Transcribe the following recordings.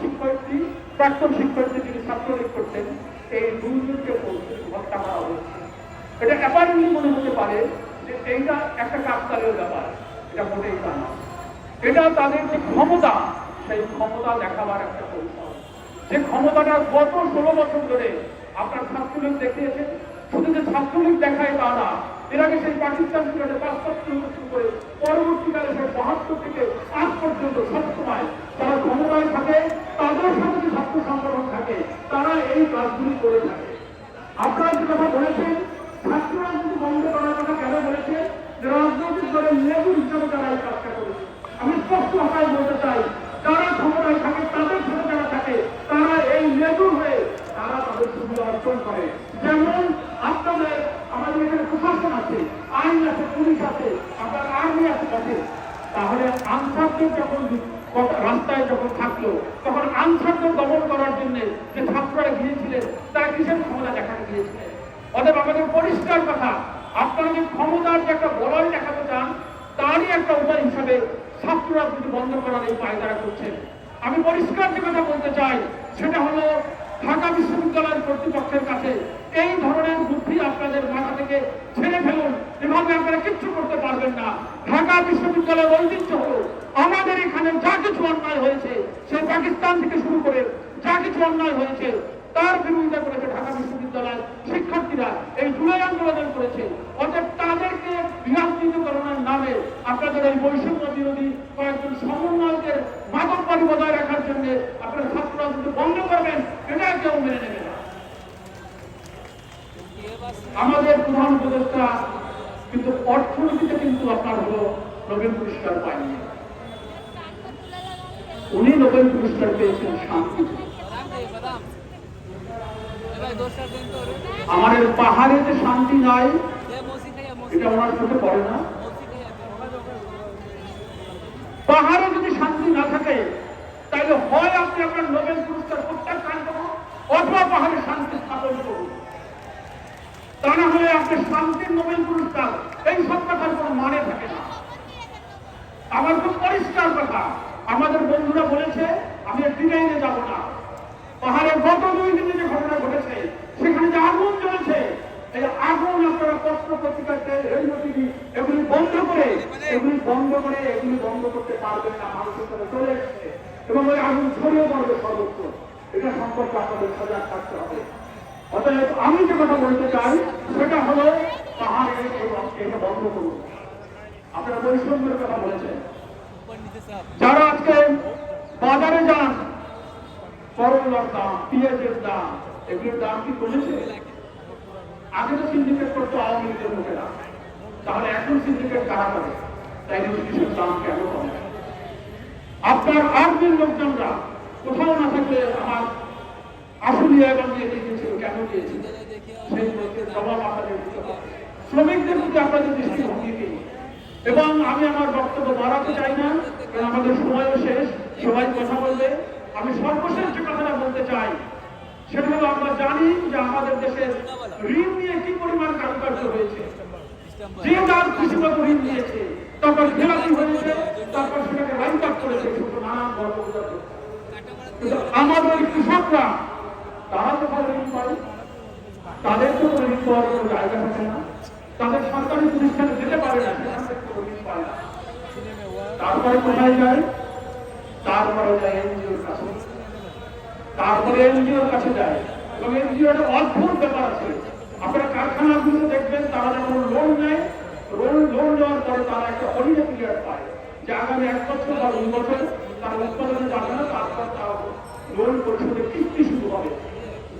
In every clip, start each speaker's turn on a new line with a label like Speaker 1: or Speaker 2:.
Speaker 1: শিক্ষয়িত্রী প্রাক্তন শিক্ষয়িত্রী যিনি ছাত্রলীগ করতেন এই দুজনকে হত্যা করা হয়েছে এটা অ্যাপারেন্টলি মনে হতে পারে যে এইটা একটা কাকতালীয় ব্যাপার, এটা মোটেই তা না এটা তাদের যে ক্ষমতা, সেই ক্ষমতা দেখাবার একটা কৌশল। যে ক্ষমতাটা গত ষোলো বছর ধরে আপনার ছাত্রলীগ দেখিয়েছে শুধু যে ছাত্রলীগ দেখায় তা না, এর আগে সেই পাকিস্তান থেকে পাঁচপত্র শুরু করে পরবর্তীকালে সেই বাহাত্তর থেকে আজ পর্যন্ত সবসময় তারা ক্ষমতায় থাকে, তাদের সাথে যে ছাত্র সংগঠন থাকে, তারা এই কাজগুলি করে থাকে। আপনারা যে কথা বলেছেন ছাত্র রাজনীতি বন্ধ করার কথা কেন বলেছেন? যে রাজনৈতিক দলের লেবু হিসাবে তারা এই কাজটা করেছে। আমি স্পষ্ট ভাষায় বলতে চাই, যারা ক্ষমতায় থাকে, তাদের সাথে যারা থাকে, তারা এই লেবু হয়ে তারা তাদের সুবিধা অর্জন করে। যেমন আপনাদের, আমাদের এখানে প্রশাসন আছে, আইন আছে, পুলিশ আছে, আপনার আর্মি আছে, তাহলে আনসারদের যখন কথা- রাস্তায় যখন থাকল, তখন আনসারদের দমন করার জন্য যে ছাত্ররা গিয়েছিলেন, তারা কিসের ক্ষমতা দেখাতে গিয়েছিলেন? অতএব আমাদের পরিষ্কার কথা, আপনারা যে ক্ষমতার যে একটা বলয় দেখাতে চান, তারই একটা উপায় হিসাবে ছাত্র রাজনীতি বন্ধ করার এই পায়তারা করছেন। আমি পরিষ্কার যে কথা বলতে চাই, সেটা হলো ঢাকা বিশ্ববিদ্যালয়ের কর্তৃপক্ষের কাছে এই ধরনের বুদ্ধি আপনাদের মাথা থেকে ছেড়ে ফেলুন। এভাবে আপনারা কিচ্ছু করতে পারবেন না। ঢাকা বিশ্ববিদ্যালয়ের ঐতিহ্য হলো আমাদের এখানে যা কিছু অন্যায় হয়েছে, সে পাকিস্তান থেকে শুরু করে যা কিছু অন্যায় হয়েছে, তার বিরোধিতা করেছে ঢাকা বিশ্ববিদ্যালয়ের শিক্ষার্থীরা এই জুলাই আন্দোলন করেছে। অর্থাৎ তাদেরকে বিরাজনীতিকরণের নামে আপনাদের এই বৈষম্য বিরোধী কয়েকজন সমন্বয়কের মাদকবাদী বজায় রাখার জন্য আপনারা ছাত্র রাজনীতি বন্ধ করবেন, এটা কেউ মেনে নেবে আমাদের প্রধান উপদেষ্টা কিন্তু অর্থনীতিতে কিন্তু আপনার হলো নোবেল পুরস্কার পায়নি। উনি নোবেল পুরস্কার পেয়েছেন শান্তি আমাদের পাহাড়ে যে শান্তি নাই, এটা ওনার চোখে পড়ে না। পাহাড়ে যদি শান্তি না থাকে, তাহলে হয় আপনি আপনার নোবেল পুরস্কার প্রত্যাখ্যান করুন, অথবা পাহাড়ে শান্তি স্থাপন করুন। তা না হলে আপনি শান্তির নোবেল পুরস্কার, এই সব কথার কোনো মানে থাকে না। আমার খুব পরিষ্কার কথা। আমাদের বন্ধুরা বলেছে, আমি ডিজাইনে যাব না। পাহাড়ে গত দুই দিনে যে ঘটনা ঘটেছে, সেখানে যে আগুন জ্বলছে, এই আগুন আপনারা পত্র পত্রিকাতে রেডিও এগুলি বন্ধ করে, এগুলি বন্ধ করে, এগুলি বন্ধ করতে পারবেন না মানুষের চলে এসছে। এবং ওই আগুন ছড়িয়ে পড়বে সর্বত্র এটা সম্পর্কে আপনাদের সজাগ থাকতে হবে। অতএব আমি যে কথা বলতে চাই, সেটা হলো এটা বন্ধ করুন। আপনারা বৈষম্যের কথা বলেছেন। যারা আজকে বাজারে যান করলার দাম, পেঁয়াজের দাম, এগুলোর দাম কি কমেছে? আগে তো সিন্ডিকেট করতো আওয়ামী লীগের লোকেরা। তাহলে এখন সিন্ডিকেট কারা করে? তাই জিনিসের দাম কেন কমে? আপনার আর্মির লোকজনরা কোথাও না থাকলে আমার এবং দিয়ে দিয়েছিল কেন দিয়েছিল সেই জবাব আপনাদের শ্রমিকদের প্রতি আপনাদের দৃষ্টিভঙ্গি কি? এবং আমি আমার বক্তব্য বাড়াতে চাই না, কারণ আমাদের সময়ও শেষ, সবাই কথা বলবে। আমি সর্বশেষ যে কথাটা বলতে চাই, সেটা হলো আমরা জানি যে আমাদের দেশের ঋণ নিয়ে কি পরিমাণ কারুকার্য হয়েছে। যে যার কৃষিগত ঋণ নিয়েছে, তারপর খেলাপি হয়েছে, তারপর সেটাকে লাইন আপ করেছে আমাদের কৃষকরা, তারা কোথাও ঋণ পায়, তাদের তো ঋণ পাওয়ার কোনো জায়গা থাকে না, তাদের সরকারি প্রতিষ্ঠানে যেতে পারে না তারপরে কোথায় যায়? তারপরে যায় এনজিওর কাছে। তারপরে এনজিওর কাছে যায়। এবং এনজিওর অদ্ভুত ব্যাপার আছে। আপনারা কারখানাগুলো দেখবেন, তারা যখন লোন নেয় লোন লোন নেওয়ার পরে তারা একটা হলিডে পিরিয়ড পায়, যে আগামী এক বছর বা দুই বছর তার উৎপাদনে যাবে না, তারপর তার লোন পরিশোধের কিস্তি শুরু হবে।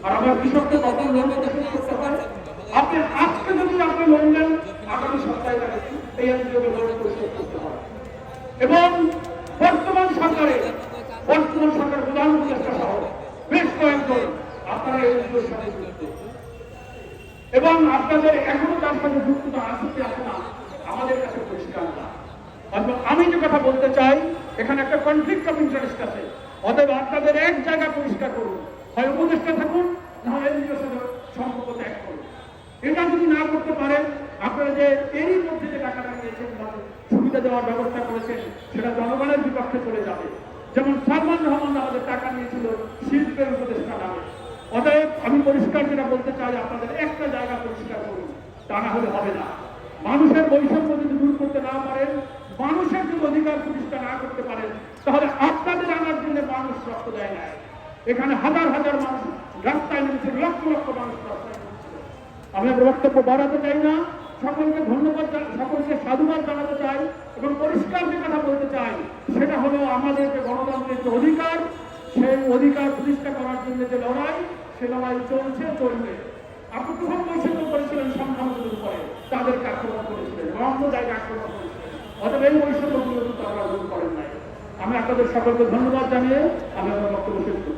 Speaker 1: আর আমার কৃষককে কখন লোন পরিশোধ করতে হয়? আপনি আজকে যদি আপনি লোন নেন, আগামী সপ্তাহে তাকে এই এনজিওকে এবং বর্তমান সরকারে, বর্তমান সরকার প্রধান উপদেষ্টা সহ বেশ কয়েকজন আপনারা এই এনজিওর সাথে যুক্ত। এবং আপনাদের এখনও তার সাথে যুক্ততা আছে কি না, আমাদের কাছে পরিষ্কার না। আমি যে কথা বলতে চাই, এখানে একটা কনফ্লিক্ট অফ ইন্টারেস্ট আছে। অতএব আপনাদের এক জায়গা পরিষ্কার করুন। হয় উপদেষ্টা থাকুন, না হয় এনজিওর সাথে সম্পর্ক ত্যাগ করুন। এটা যদি না করতে পারেন, আপনারা যে এরই মধ্যে যে টাকাটা নিয়েছেন সুবিধা দেওয়ার ব্যবস্থা করেছেন সেটা জনগণের বিপক্ষে চলে যাবে। যেমন সালমান রহমান আমাদের টাকা নিয়েছিল শিল্পের উপদেষ্টা নামে। অতএব আমি পরিষ্কার যেটা বলতে চাই, আপনাদের একটা জায়গা পরিষ্কার করুন, তা না হলে হবে না। মানুষের বৈষম্য যদি দূর করতে না পারেন, মানুষের যদি অধিকার প্রতিষ্ঠা না করতে পারেন, তাহলে আপনাদের আনার জন্য মানুষ রক্ত দেয় না এখানে হাজার হাজার মানুষ রাস্তায় নেমেছে, লক্ষ লক্ষ মানুষ রাস্তায়। আমি বক্তব্য বাড়াতে চাই না। সকলকে ধন্যবাদ সকলকে সাধুবাদ জানাতে চাই এবং পরিষ্কার যে কথা বলতে চাই সেটা হলো আমাদের যে গণতন্ত্রের যে অধিকার, সেই অধিকার প্রতিষ্ঠা করার জন্য যে লড়াই, সে লড়াই চলছে, চলবে। আপনি প্রথম বৈষম্য করেছিলেন সংখ্যালঘুদের উপরে, তাদেরকে আক্রমণ করেছিলেন অন্য জায়গায় আক্রমণ করেছিলেন। অতএব এই বৈষম্যগুলো কিন্তু আপনারা দূর করেন নাই। আমি আপনাদের সকলকে ধন্যবাদ জানিয়ে আমি আমার বক্তব্য শেষ করছি।